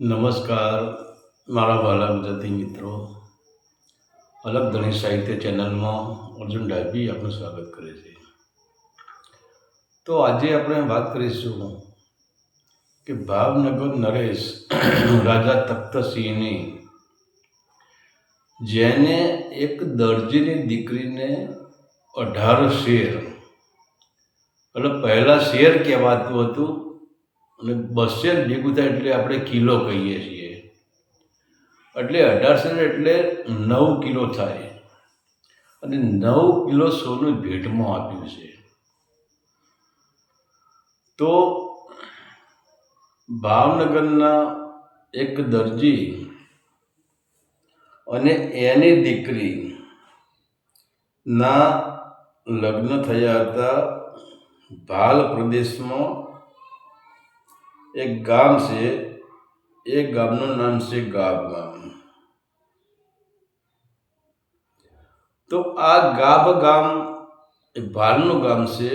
નમસ્કાર. મારા વાલા ગુજરાતી મિત્રો. અલગ ધણી સાહિત્ય ચેનલમાં અર્જુન ડાભી આપનું સ્વાગત કરે છે. તો આજે આપણે વાત કરીશું કે ભાવનગર નરેશ રાજા તખ્તસિંહની જેને એક દરજીની દીકરીને અઢાર શેર એટલે પહેલાં શેર કહેવાતું હતું અને બસેર ભેગું થાય એટલે આપણે કિલો કહીએ છીએ. એટલે અઢારસો એટલે નવ કિલો થાય. અને નવ કિલો સોનું ભેટમાં આપ્યું છે. તો ભાવનગરના એક દરજી અને એની દીકરી ના લગ્ન થયા હતા. ભાલ પ્રદેશમાં એક ગામ છે એ ગામનું નામ છે ગાબ ગામ તો આ ગાબ ગામ એ ભારનું ગામ છે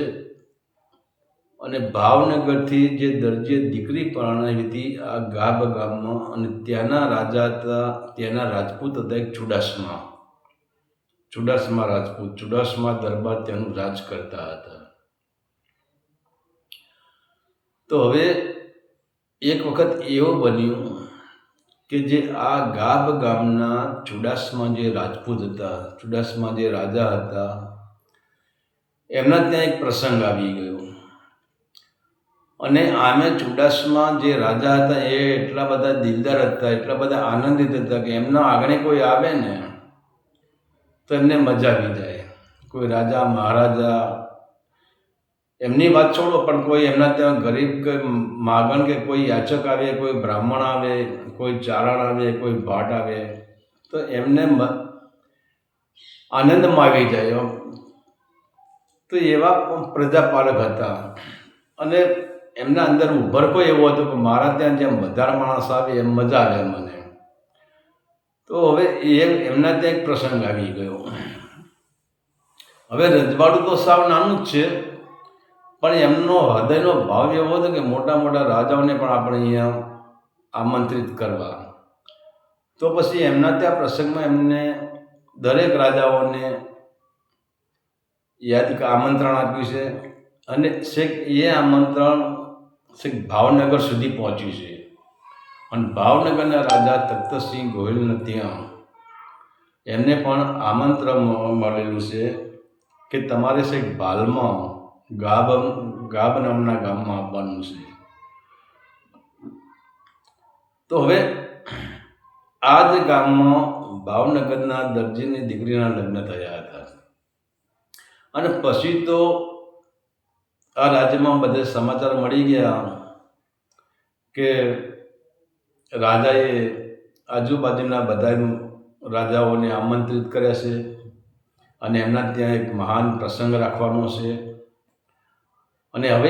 અને ભાવનગરથી જે દરજીએ દીકરી પરણાવી હતી, આ ગાબ ગામમાં અને ત્યાંના રાજા હતા, ત્યાંના રાજપૂત હતા એક ચુડાસમા. ચુડાસમા રાજપૂત, ચુડાસમા દરબાર ત્યાંનું રાજ કરતા હતા. તો હવે એક વખત એવું બન્યું કે જે આ ગાબ ગામના ચુડાસમાં જે રાજપૂત હતા, ચુડાસમાં જે રાજા હતા, એમના ત્યાં એક પ્રસંગ આવી ગયો. અને આમે ચુડાસમાં જે રાજા હતા એ એટલા બધા દિલદાર હતા, એટલા બધા આનંદિત હતા કે એમના આગળ કોઈ આવે ને તો એમને મજા આવી જાય. કોઈ રાજા, મહારાજા એમની વાત છોડો, પણ કોઈ એમના ત્યાં ગરીબ કે માગણ કે કોઈ યાચક આવે, કોઈ બ્રાહ્મણ આવે, કોઈ ચારણ આવે, કોઈ ભાટ આવે, તો એમને મ- આનંદમાં આવી જાય તો એવા પ્રજાપાલક હતા. અને એમના અંદર ઉભરકો એવો હતો કે મારા ત્યાં જેમ વધારે માણસ આવે, એમ મજા આવે મને. તો હવે એ એમના ત્યાં એક પ્રસંગ આવી ગયો. હવે રજવાડું તો સાવ નાનું જ છે. પણ એમનો હૃદયનો ભાવ એવો હતો કે મોટા મોટા રાજાઓને પણ આપણે અહીંયા આમંત્રિત કરવા. તો પછી એમના ત્યાં પ્રસંગમાં એમને દરેક રાજાઓને યાદ આમંત્રણ આપ્યું છે અને છેક એ આમંત્રણ છેક ભાવનગર સુધી પહોંચ્યું છે. અને ભાવનગરના રાજા તખ્તસિંહ ગોહિલને ત્યાં એમને પણ આમંત્રણ મળેલું છે કે તમારે છેક ભાલમાં ગાબ ગાબ નામના ગામમાં આવવાનું છે. તો હવે આ જ ગામમાં ભાવનગરના દરજીની દીકરીના લગ્ન થયા હતા. અને પછી તો આ રાજ્યમાં બધે સમાચાર મળી ગયા કે રાજાએ આજુબાજુના બધા રાજાઓને આમંત્રિત કર્યા છે અને એમના ત્યાં એક મહાન પ્રસંગ રાખવાનો છે. અને હવે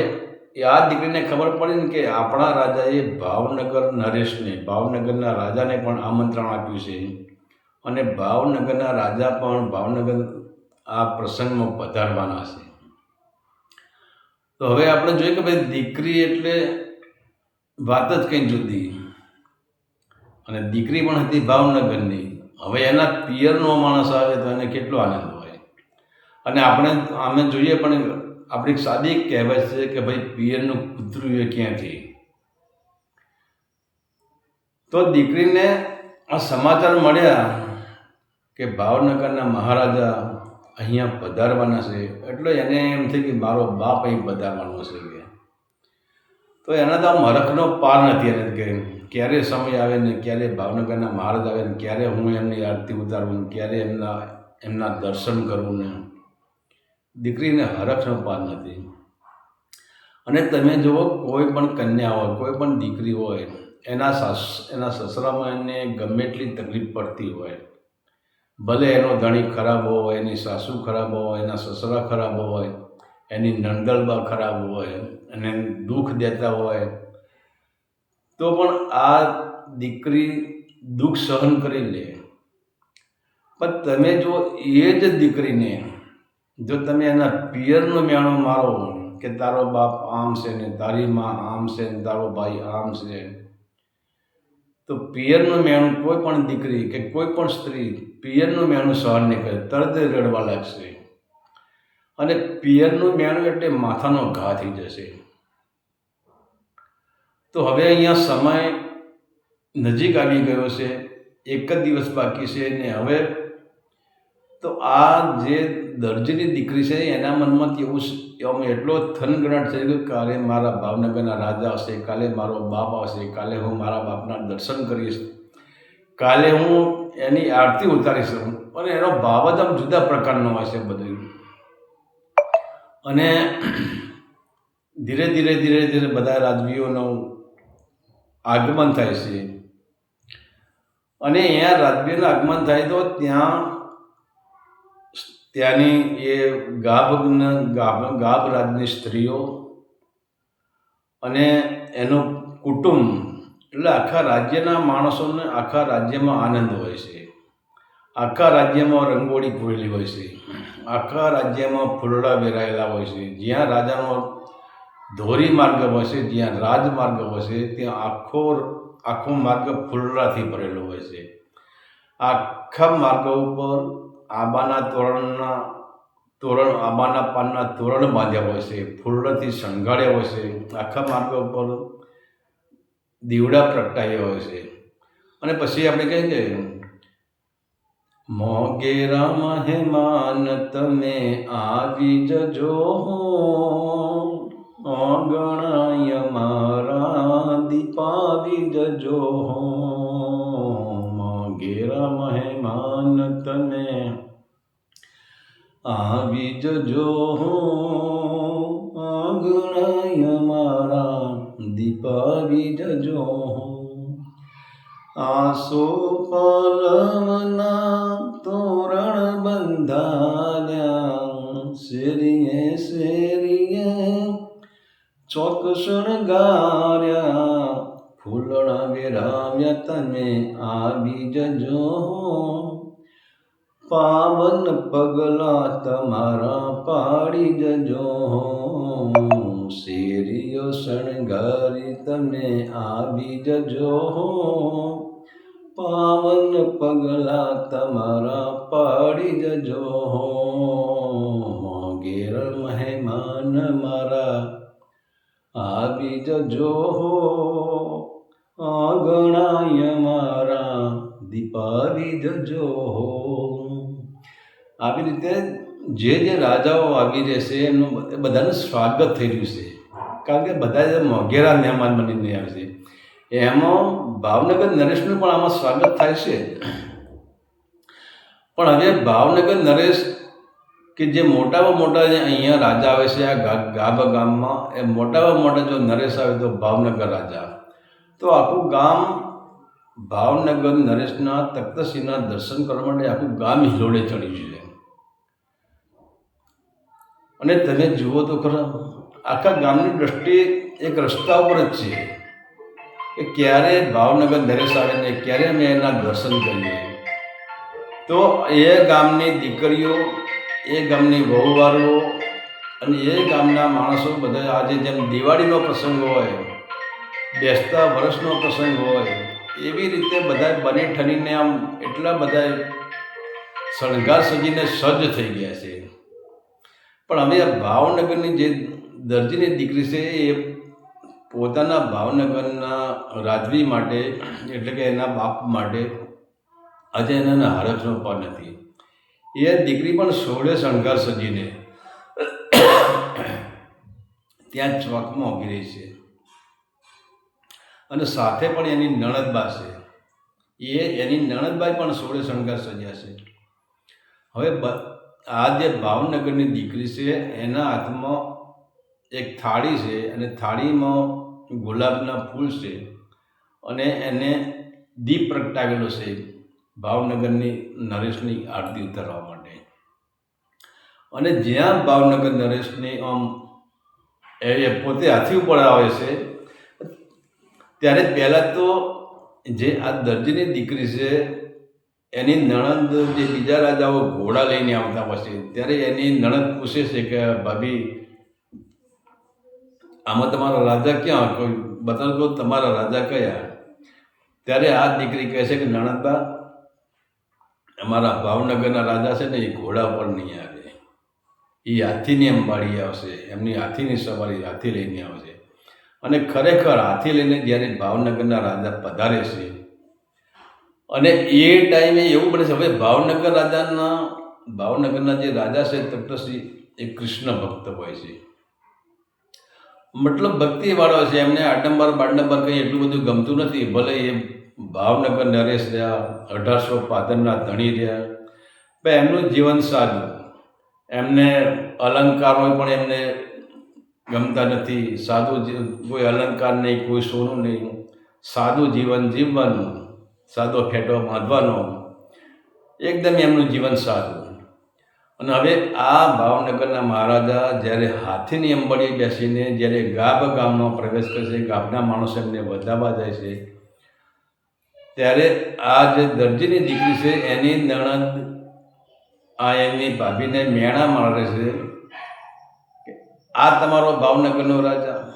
એ આ દીકરીને ખબર પડી ને કે આપણા રાજાએ ભાવનગર નરેશને, ભાવનગરના રાજાને પણ આમંત્રણ આપ્યું છે. અને ભાવનગરના રાજા પણ ભાવનગર આ પ્રસંગમાં પધારવાના છે. તો હવે આપણે જોઈએ કે ભાઈ દીકરી એટલે વાત જ કંઈ જુદી. અને દીકરી પણ હતી ભાવનગરની. હવે એના પિયરનો માણસ આવે તો એને કેટલો આનંદ હોય. અને આપણે આમે જોઈએ પણ આપણી સાદી કહેવત છે કે ભાઈ, પિયરનું કૂતરું એ ક્યાંથી? તો દીકરીને આ સમાચાર મળ્યા કે ભાવનગરના મહારાજા અહીંયા પધારવાના છે. એટલે એને એમ થઈ કે મારો બાપ અહીં પધારવાનો છે કે. તો એના તો મરખનો પાર નથી એને કે ક્યારે સમય આવે ને ક્યારે ભાવનગરના મહારાજ આવે ને ક્યારે હું એમની આરતી ઉતારવું ક્યારે એમના એમના દર્શન કરવું ને. દીકરીને હરખ પાર નથી. અને તમે જુઓ, કોઈ પણ કન્યા હોય, કોઈ પણ દીકરી હોય, એના સાસ, એના સસરામાં એને ગમે એટલી તકલીફ પડતી હોય. ભલે એનો ધણી ખરાબ હોય, એની સાસુ ખરાબ હોય, એના સસરા ખરાબ હોય, એની નંદલબા ખરાબ હોય અને દુઃખ દેતા હોય, તો પણ આ દીકરી દુઃખ સહન કરી લે. પણ તમે જો એ જ દીકરીને જો તમે એના પિયરનો મેણો મારો કે તારો બાપ આમ છે ને તારી માં આમ છે ને તારો ભાઈ આમ છે, તો પિયરનું મેણું કોઈ પણ દીકરી કે કોઈ પણ સ્ત્રી પિયરનું મેણું સહન નહીં કરે, તરત રડવા લાગશે. અને પિયરનું મેણું એટલે માથાનો ઘા થઈ જશે. તો હવે અહીંયા સમય નજીક આવી ગયો છે, એક જ દિવસ બાકી છે ને હવે, તો આ જે દરજીની દીકરી છે, એના મનમાંથી એવું આમ એટલો થનગણાટ થઈ કે કાલે મારા ભાવનગરના રાજા આવશે કાલે મારો બાપ આવશે, કાલે હું મારા બાપના દર્શન કરીશ. કાલે હું એની આરતી ઉતારીશ અને એનો ભાવ જ આમ જુદા પ્રકારનો હોય છે બધું. અને ધીરે ધીરે ધીરે ધીરે બધા રાજવીઓનું આગમન થાય છે. અને અહીંયા રાજવીઓનું આગમન થાય તો ત્યાં ત્યાંની એ ગાભ ગાભ ગાભ રાજની સ્ત્રીઓ અને એનું કુટુંબ, એટલે આખા રાજ્યના માણસોને આખા રાજ્યમાં આનંદ હોય છે. આખા રાજ્યમાં રંગોળી પૂરેલી હોય છે. આખા રાજ્યમાં ફૂલડા વેરાયેલા હોય છે. જ્યાં રાજાનો ધોરી માર્ગ હોય છે જ્યાં રાજમાર્ગ છે ત્યાં આખો આખો માર્ગ ફૂલડાથી ભરેલો હોય છે. આખા માર્ગ ઉપર આંબાના તોરણના તોરણ, આંબાના પાનના તોરણ બાંધ્યા હોય છે ફૂલડાથી શણગાર્યા હોય છે, આખા માર્ગ ઉપર દીવડા પ્રગટાયા હોય છે. અને પછી આપણે કહીએ કે મોગેરા મહેમાન તમે આવી જજો ઓગણાય મારા દીપાવી જજો મોગેરા મહેમાન તમે આવી જજો ઓગણાય મારા દીપાવી જજો આસો પલવના તોરણ બંધાલ્યા, શેરીએ શેરીએ ચોક શણગાર્યા ફૂલણા વેરાવ્યા તમે આવી જજો પાવન પગલા તમારા પાડી જજો શેરીઓ શણગારી તમે આવી જજો પાવન પગલા તમારા પાડી જજો મોગેર મહેમાન મારા આવી જજો આંગણાય મારા દીપાવી જજો આવી રીતે જે જે રાજાઓ આવી રહેશે એમનું બધાનું સ્વાગત થઈ રહ્યું છે. કારણ કે બધા મોઘેરા મહેમાન બનીને આવશે એમાં ભાવનગર નરેશનું પણ આમાં સ્વાગત થાય છે. પણ હવે ભાવનગર નરેશ કે જે મોટામાં મોટા જે અહીંયા રાજા આવે છે, આ ગાભા ગામમાં, એ મોટામાં મોટા જો નરેશ આવે તો ભાવનગર રાજા તો આખું ગામ ભાવનગર નરેશના તખ્તસિંહના દર્શન કરવા માટે આખું ગામ હિલોડે ચડી છે. અને તમે જુઓ તો ખરા, આખા ગામની દ્રષ્ટિએ એક રસ્તા ઉપર જ છે કે ક્યારે ભાવનગર નરેશ આવે ને ક્યારે અમે એના દર્શન કરીએ. તો એ ગામની દીકરીઓ, એ ગામની વહુવારો અને એ ગામના માણસો બધા આજે જેમ દિવાળીનો પ્રસંગ હોય બેસતા વર્ષનો પ્રસંગ હોય, એવી રીતે બધા બની ઠનીને આમ એટલા બધા શણગાર સજીને સજ્જ થઈ ગયા છે. પણ હવે આ ભાવનગરની જે દરજીની દીકરી છે, એ પોતાના ભાવનગરના રાજવી માટે, એટલે કે એના બાપ માટે, આજે એના હરખનો પણ નથી. એ દીકરી પણ સોળે શણગાર સજીને ત્યાં ચોકમાં ઊભી રહી છે. અને સાથે પણ એની નણદબા છે. એ એની નણદબાઈ પણ સોળે શણગાર સજ્યા છે. હવે આ જે ભાવનગરની દીકરી છે, એના હાથમાં એક થાળી છે અને થાળીમાં ગુલાબના ફૂલ છે અને એને દીપ પ્રગટાવેલો છે ભાવનગરની નરેશની આરતી ઉતારવા માટે. અને જ્યાં ભાવનગર નરેશની આમ એ પોતે હાથી ઉપર આવે છે ત્યારે પહેલાં તો જે આ દરજીની દીકરી છે, એની નણંદ જે બીજા રાજાઓ ઘોડા લઈને આવતા પછી ત્યારે એની નણંદ પૂછે છે કે, ભાભી, આમાં તમારા રાજા ક્યાં? કોઈ બતાવતો તમારા રાજા કયા? ત્યારે આ દીકરી કહે છે કે, નણંદબા, અમારા ભાવનગરના રાજા છે ને, એ ઘોડા પર નહીં આવે. એ હાથીની અંબાડી આવશે, એમની હાથીની સવારી હાથી લઈને આવશે. અને ખરેખર હાથી લઈને જ્યારે ભાવનગરના રાજા પધારે છે, અને એ ટાઈમે એવું બને છે, હવે ભાવનગર રાજાના, ભાવનગરના જે રાજા છે તખ્તશ્રી એ કૃષ્ણ ભક્ત હોય છે. મતલબ ભક્તિવાળો છે, એમને આડંબર બાડંબર કંઈ એટલું બધું ગમતું નથી, ભલે એ ભાવનગર નરેશ રહ્યા, અઢારસો પાદરના ધણી રહ્યા, પણ એમનું જીવન સાદું એમને અલંકારો પણ એમને ગમતા નથી. સાદું કોઈ અલંકાર નહીં, કોઈ સોનું નહીં. સાદું જીવન જીવવાનું, સાદો ફેટો બાંધવાનો, એકદમ એમનું જીવન સાદું અને હવે આ ભાવનગરના મહારાજા જ્યારે હાથીની અંબડી બેસીને જ્યારે ગાબ ગામમાં પ્રવેશ કરે છે ગામના માણસો એમને વધાવવા જાય છે, ત્યારે આ જે દરજીની દીકરી છે, એની નણંદ, આ એની ભાભીને મેણા મારે છે આ તમારો ભાવનગરનો રાજા.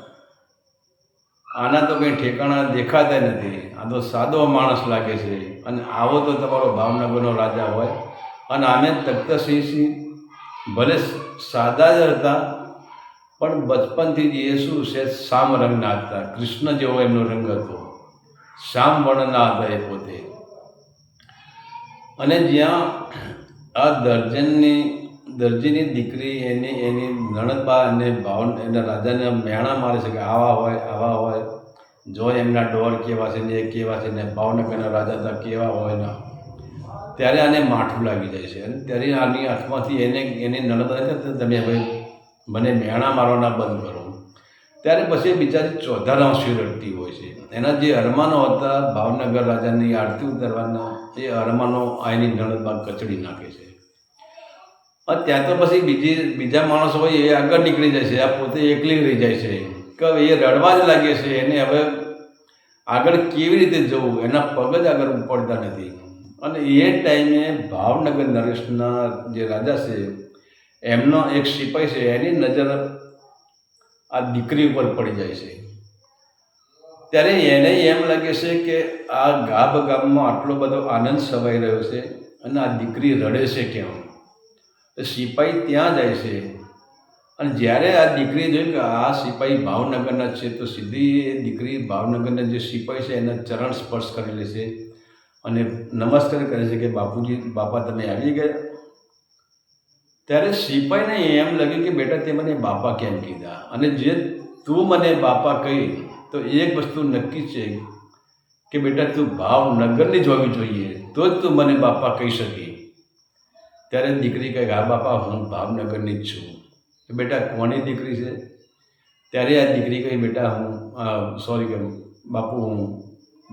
આના તો કંઈ ઠેકાણા દેખાતા નથી. આ તો સાદો માણસ લાગે છે. અને આવો તો તમારો ભાવનગરનો રાજા હોય. અને આને તખ્તસિંહસિંહ ભલે સાદા જ હતા, પણ બચપનથી જ એ શું છે શામ રંગના હતા. કૃષ્ણ જેવો એમનો રંગ હતો. શામ વર્ણના હતા એ પોતે. અને જ્યાં આ દર્જનની દરજીની દીકરી એની એની નણદબા અને ભાવન એના રાજાને મેણા મારે છે કે આવા હોય આવા હોય. જો એમના ડોર કેવા છે ને એ કેવા છે ને ભાવનગરના રાજા હતા કેવા હોય ને. ત્યારે આને માઠું લાગી જાય છે. અને ત્યારે આની હાથમાંથી એને, એની નણદ તમે હવે મને મેણા મારવાના બંધ કરો. ત્યારે પછી બિચારી ચોધારામાં શિવ રડતી હોય છે. એના જે અરમાનો હતા ભાવનગર રાજાની આરતી ઉતારવાના, એ અરમાનો આની નણદબાગ કચડી નાખે છે. ત્યાં તો પછી બીજી, બીજા માણસો હોય એ આગળ નીકળી જાય છે, આ પોતે એકલી રહી જાય છે. કે એ રડવા જ લાગે છે, એને હવે આગળ કેવી રીતે જવું? એના પગ જ આગળ ઉપડતા નથી. અને એ ટાઈમે ભાવનગર નરેશના જે રાજા છે, એમનો એક સિપાઈ છે, એની નજર આ દીકરી ઉપર પડી જાય છે. ત્યારે એને એમ લાગે છે કે આ ગાબ ગામમાં આટલો બધો આનંદ સવાઈ રહ્યો છે અને આ દીકરી રડે છે કેમ? સિપાઈ ત્યાં જાય છે. અને જ્યારે આ દીકરી જોયું કે આ સિપાઈ ભાવનગરના છે, તો સીધી એ દીકરી ભાવનગરના જે સિપાઈ છે, એના ચરણ સ્પર્શ કરી લે છે. અને નમસ્કાર કરે છે કે બાપુજી, બાપા તમે આવી ગયા? ત્યારે સિપાઈને એમ લાગ્યું કે બેટા, તે મને બાપા કેમ કીધા? અને જે તું મને બાપા કહી, તો એક વસ્તુ નક્કી છે કે બેટા, તું ભાવનગરની જ હોવી જોઈએ. તો જ તું મને બાપા કહી શકી. ત્યારે દીકરી કહે હા બાપા, હું ભાવનગરની જ છું. કે, બેટા, કોની દીકરી છે? ત્યારે આ દીકરી કહી, બેટા, હું સોરી કે, બાપુ, હું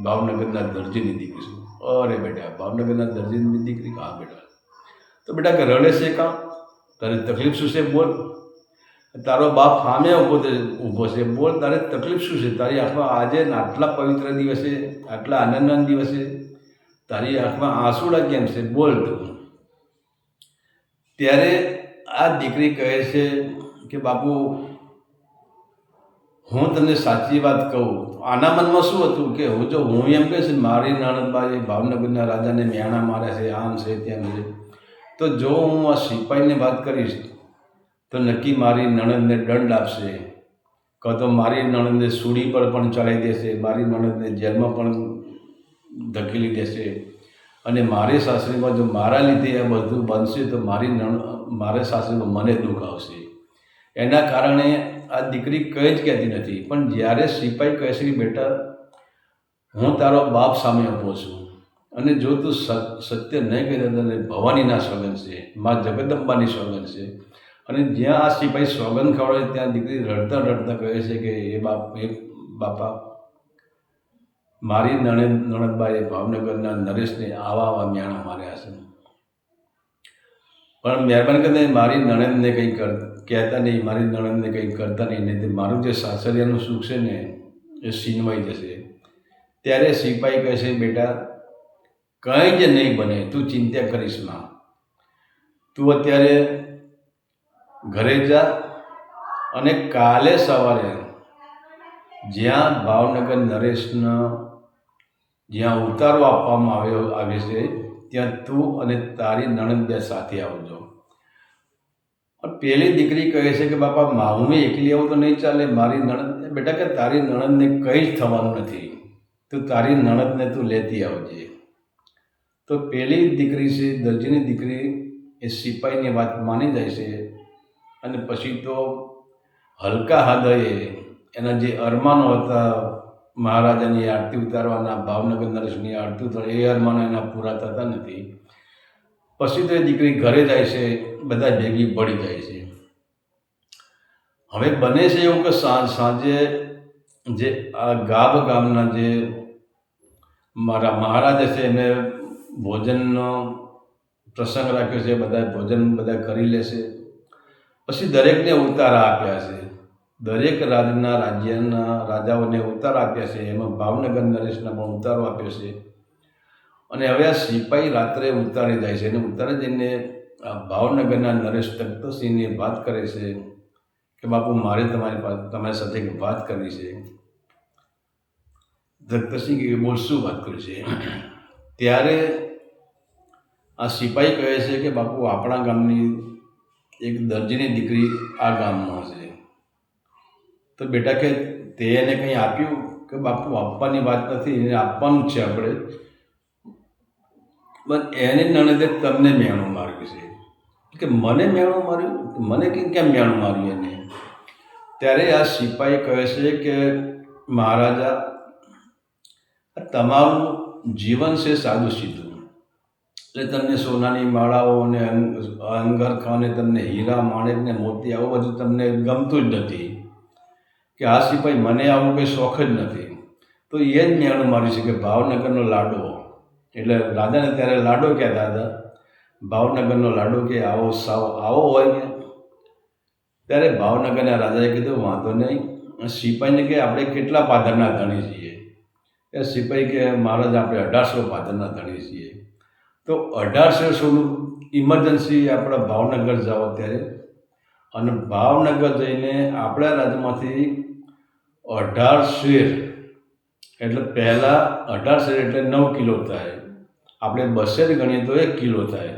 ભાવનગરના દરજીની દીકરી છું. અરે બેટા, ભાવનગરના દરજીની દીકરી? હા બેટા. તો બેટા, કે રડે છે કાં? તારે તકલીફ શું છે? બોલ. તારો બાપ સામે ઊભો ઊભો છે. બોલ, તારે તકલીફ શું છે? તારી આંખમાં આજે આટલા પવિત્ર દિવસે, આટલા આનંદના દિવસે તારી આંખમાં આંસુડા કેમ છે? બોલ તું. ત્યારે આ દીકરી કહે છે કે, બાપુ, હું તને સાચી વાત કહું. આના મનમાં શું હતું કે, હું જો, હું એમ કહીશ મારી નણંદબાઈ ભાવનગરના રાજાને મ્યાણા મારે છે, આમ છે, તેમ છે. તો જો હું આ સિપાહીને વાત કરીશ, તો નક્કી મારી નણંદને દંડ આપશે. કાં તો મારી નણંદને સૂડી પર પણ ચડાવી દેશે, મારી નણંદને જેલમાં પણ ધકેલી દેશે. અને મારી સાસરીમાં જો મારા લીધે આ બધું બનશે, તો મારી નણ, મારે સાસરીમાં મને દુઃખ આવશે. એના કારણે આ દીકરી કંઈ જ કહેતી નથી. પણ જ્યારે સિપાઈ કહે છે કે, બેટા, હું તારો બાપ સામે ઊભો છું. અને જો તું સત્ય નહીં કહી તને ભવાનીના સોગન છે. મા જગદંબાની સોગન છે. અને જ્યાં આ સિપાઈ સોગન ખવડાવે, ત્યાં દીકરી રડતા રડતા કહે છે કે, એ બાપ, એ બાપા મારી નણંદ, નણંદબાઈએ ભાવનગરના નરેશને આવા આવા મ્યાણા માર્યા છે. પણ મહેરબાની કરીને મારી નણંદને કંઈ કર, કહેતા નહીં, મારી નણંદને કંઈ કરતા નહીં નહીં મારું જે સાસરિયાનું સુખ છે ને, એ સીનવાઈ જશે. ત્યારે સિપાઈ કહે છે બેટા, કંઈ જ નહીં બને, તું ચિંતા કરીશ ના. તું અત્યારે ઘરે જા અને કાલે સવારે જ્યાં ભાવનગર નરેશના જ્યાં ઉતારો આપવામાં આવ્યો આવે છે, ત્યાં તું અને તારી નણંદ બે સાથે આવજો. પણ પેલી દીકરી કહે છે કે, બાપા મા હું એકલી આવું તો નહીં ચાલે. મારી નણંદ બેટા, કે તારી નણંદને કંઈ જ થવાનું નથી. તું તારી નણંદને તું લેતી આવજે. તો પહેલી દીકરી છે, દરજીની દીકરી, એ સિપાહીની વાત માની જાય છે. અને પછી તો હલકા હૃદયે એના જે અરમાનો હતા મહારાજાની આરતી ઉતારવાના ભાવનગર નરેશની આરતી ઉતાર એ અરમાનો એના પૂરા થતા નથી. પછી તો એ દીકરી ઘરે જાય છે બધા ભેગી પડી જાય છે. હવે બને છે એવું કે સાંજ જે આ ગાબ ગામના જે મારા મહારાજા છે એમને ભોજનનો પ્રસંગ રાખ્યો છે બધા ભોજન બધા કરી લેશે પછી દરેકને ઉતારા આપ્યા છે. દરેક રાજના રાજ્યના રાજાઓને ઉતાર આપ્યા છે, એમાં ભાવનગર નરેશના પણ ઉતારો આપ્યો છે. અને હવે આ સિપાહી રાત્રે ઉતારી જાય છે અને ઉતારે જઈને ભાવનગરના નરેશ તખ્તસિંહને વાત કરે છે કે, બાપુ, મારે તમારી પાસે તમારી સાથે વાત કરવી છે. તખ્તસિંહ કે, બોલ, શું વાત કરી છે? ત્યારે આ સિપાહી કહે છે કે, બાપુ, આપણા ગામની એક દરજીની દીકરી આ ગામમાં છે. તો બેટા કે તે એને કંઈ આપ્યું કે બાપુ આપવાની વાત નથી, એને આપવાનું છે આપણે. પણ એને નણંદે તમને મેણું માર્યું છે. કે મને મેણું માર્યું? મને કેમ કેમ મેણું માર્યું એને? ત્યારે આ સિપાહી કહે છે કે, મહારાજા તમારું જીવન છે સાદું સીધું. એટલે તમને સોનાની માળાઓ અને અંગરખા અને તમને હીરા, માણેકને મોતી, આવું બધું તમને ગમતું જ નથી. કે આ સિપાઈ મને આવું કંઈ શોખ જ નથી. તો એ જ મેણું માર્યું છે કે ભાવનગરનો લાડો. એટલે રાજાને ત્યારે લાડો કહેતા હતા ભાવનગરનો લાડો કે આવો સાવ આવો હોય ને ત્યારે ભાવનગરના રાજાએ કીધું, વાંધો નહીં. સિપાહીને કે આપણે કેટલા પાદરના ધણી છીએ? એ સિપાહી કે, મહારાજ, આપણે અઢારસો પાદરના ધણી છીએ. તો અઢારસો સોનું ઇમરજન્સી આપણા ભાવનગર જાઓ ત્યારે. અને ભાવનગર જઈને આપણા રાજ્યમાંથી અઢાર શેર. એટલે પહેલાં અઢાર શેર એટલે નવ કિલો થાય. આપણે બસેર ગણીએ તો એક કિલો થાય.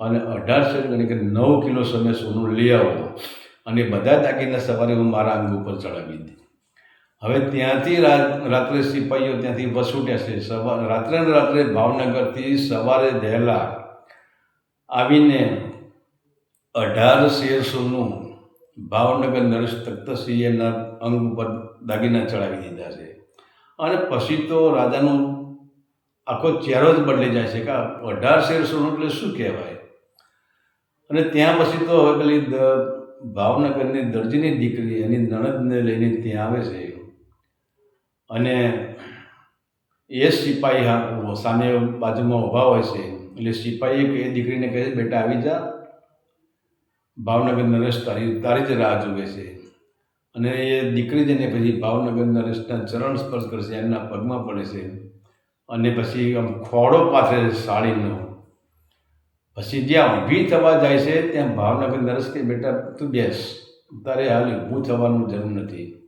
અને અઢાર શેર ગણીએ કે નવ કિલો સમય સોનું લઈ આવો. અને બધા દાગીના સવારે હું મારા અંગ ઉપર ચડાવી દીધી હવે ત્યાંથી રાત્રે સિપાહીઓ ત્યાંથી વસૂટ્યા છે. સવાર રાત્રે ને રાત્રે ભાવનગરથી સવારે વહેલા આવીને અઢાર શેર સોનું ભાવનગર નરેશ તખ્તસિંહના અંગ ઉપર દાગીના ચડાવી દીધા છે. અને પછી તો રાજાનું આખો ચહેરો જ બદલી જાય છે કે અઢાર શેર સોનું એટલે શું કહેવાય? અને ત્યાં પછી તો હવે પેલી ભાવનગરની દરજીની દીકરી એની નણદને લઈને ત્યાં આવે છે. અને એ સિપાહી સામે બાજુમાં ઊભા હોય છે. એટલે સિપાહીએ એ દીકરીને કહે છે, બેટા, આવી જા. ભાવનગર નરેશ તારી તારી જ રાહ જુએ છે. અને એ દીકરી જઈને પછી ભાવનગર નરેશના ચરણ સ્પર્શ કરશે, એમના પગમાં પડે છે. અને પછી આમ ખોડો પાથરે છે સાડીનો પછી જ્યાં ઊભી થવા જાય છે, ત્યાં ભાવનગર નરેશ કે, બેટા, તું બેસ. તારે હાલ ઊભું થવાનું જરૂર નથી.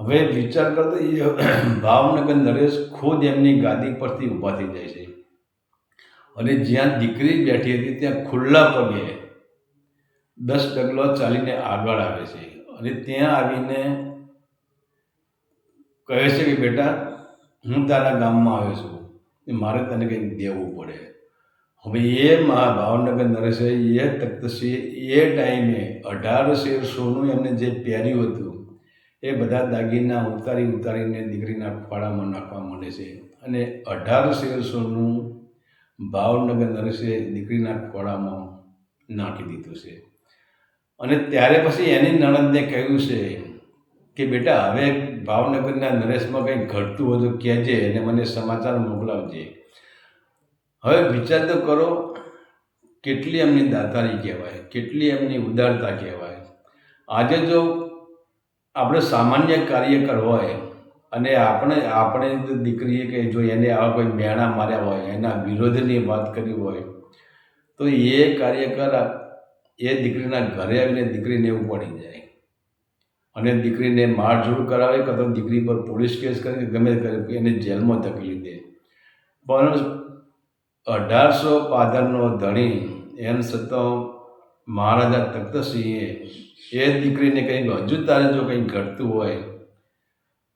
હવે વિચાર કરતો એ ભાવનગર નરેશ ખુદ એમની ગાદી પરથી ઊભા થઈ જાય છે. અને જ્યાં દીકરી બેઠી હતી, ત્યાં ખુલ્લા પગે દસ ડગલો ચાલીને આગળ આવે છે. અને ત્યાં આવીને કહે છે કે, બેટા, હું તારા ગામમાં આવ્યો છું. એ મારે તને કંઈક દેવું પડે. હવે એ મહા ભાવનગર નરેશે એ તખ્તસિંહ એ ટાઈમે અઢાર શેર સોનું એમને જે પહેર્યું હતું, એ બધા દાગીના ઉતારી ઉતારીને દીકરીના ફાળામાં નાખવા માંડે છે. અને અઢાર શેર સોનું ભાવનગર નરેશે દીકરીના ખોળામાં નાખી દીધું છે. અને ત્યારે પછી એની નણંદને કહ્યું છે કે, બેટા, હવે ભાવનગરના નરેશમાં કંઈક ઘટતું હોય તો કહેજે અને મને સમાચાર મોકલાવજે. હવે વિચાર તો કરો, કેટલી એમની દાતારી કહેવાય, કેટલી એમની ઉદારતા કહેવાય. આજે જો આપણે સામાન્ય કાર્યકર હોય અને આપણે આપણે દીકરીએ કે જો એને આવા કોઈ મેણા માર્યા હોય, એના વિરોધની વાત કરી હોય, તો એ કાર્યકર એ દીકરીના ઘરે આવીને દીકરીને એવું પડી જાય. અને દીકરીને મારઝૂડ કરાવે કાં તો દીકરી પર પોલીસ કેસ કરે ગમે કરે એને જેલમાં ધકેલી દે. પણ અઢારસો પાદરનો ધણી એમ છતાં મહારાજા તખ્તસિંહે એ દીકરીને કંઈક, હજુ તારે જો કંઈક ઘટતું હોય,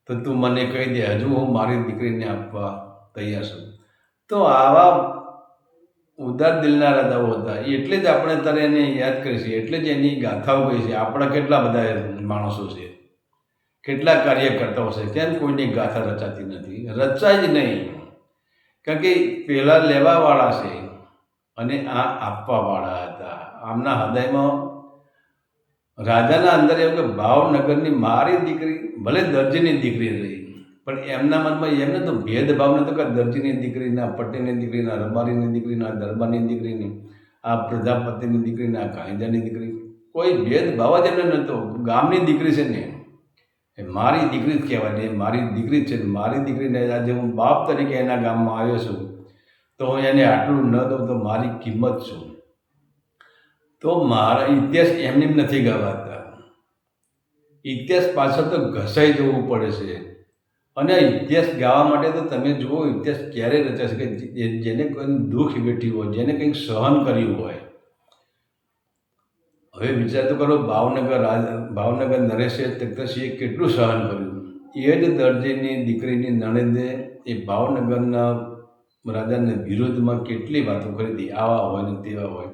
તો તું મને કહી દે, હજુ હું મારી દીકરીને આપવા તૈયાર છું. તો આવા ઉદાર દિલના રાજાઓ હતા. એટલે જ આપણે અત્યારે એને યાદ કરીશું એટલે જ એની ગાથાઓ કહી છે આપણા કેટલા બધા માણસો છે. કેટલા કાર્યકર્તાઓ છે. ત્યાં કોઈની ગાથા રચાતી નથી. રચાય જ નહીં. કારણ કે પહેલાં લેવાવાળા છે અને આ આપવાવાળા હતા. આમના હૃદયમાં રાજાના અંદર એવું કે ભાવનગરની મારી દીકરી, ભલે દરજીની દીકરી રહી પણ એમના મનમાં એમને તો ભેદભાવ તો કે દરજીની દીકરીના પટેલની દીકરીના રબારીની દીકરીના દરબારની દીકરીની, આ પ્રજાપતિની દીકરીના, આ કાયદાની દીકરી કોઈ ભેદભાવ જ એમને નહોતો. ગામની દીકરી છે ને, એ મારી દીકરી જ કહેવાય ને મારી દીકરી જ છે મારી દીકરીને આજે હું બાપ તરીકે એના ગામમાં આવ્યો છું, તો હું એને આટલું ન દઉં તો મારી કિંમત શું? તો મારા ઇતિહાસ એમને નથી ગવાતા. ઇતિહાસ પાછળ તો ઘસાઈ જવું પડે છે. અને ઇતિહાસ ગાવા માટે તો તમે જુઓ, ઇતિહાસ ક્યારે રચાશે કે જેને કોઈ દુઃખ વેઠ્યું હોય, જેને કંઈક સહન કર્યું હોય. હવે વિચાર તો કરો, ભાવનગર ભાવનગર નરેશે તખ્તસિંહે કેટલું સહન કર્યું? એ જ દરજીની દીકરીની નણંદે એ ભાવનગરના રાજાને વિરોધમાં કેટલી વાતો કરી હતી, આવા હોય ને તેવા હોય.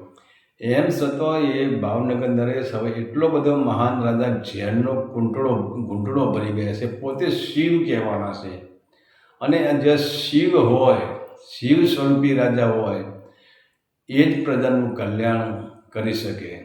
એમ છતાં એ ભાવનગર નરેશ હવે એટલો બધો મહાન રાજા ઝેરનો કુંટળો ઘૂંટડો ભરી ગયા છે. પોતે શિવ કહેવાના છે. અને જે શિવ હોય શિવ સ્વરૂપી રાજા હોય, એ જ પ્રજાનું કલ્યાણ કરી શકે.